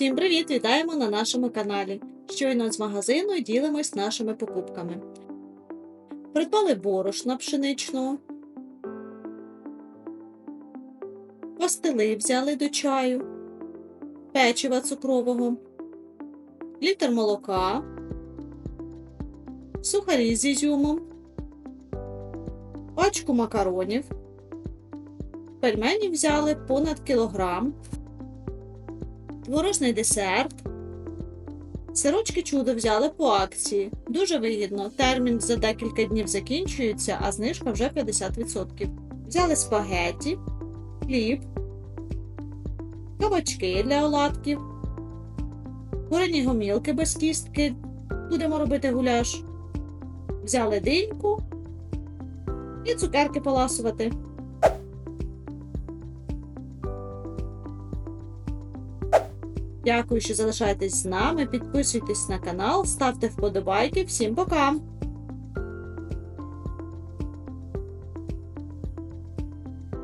Всім привіт! Вітаємо на нашому каналі. Щойно з магазину ділимось нашими покупками. Придбали борошна пшеничного. Пастили взяли до чаю, печива цукрового, літр молока, сухарі з ізюмом, пачку макаронів, пельмені взяли понад кілограм, творожний десерт. Сирочки чудо взяли по акції. Дуже вигідно. Термін за декілька днів закінчується, а знижка вже 50%. Взяли спагетті, хліб, кабачки для оладків, курені гомілки без кістки. Будемо робити гуляш. Взяли диньку і цукерки поласувати. Дякую, що залишаєтесь з нами. Підписуйтесь на канал, ставте вподобайки. Всім пока!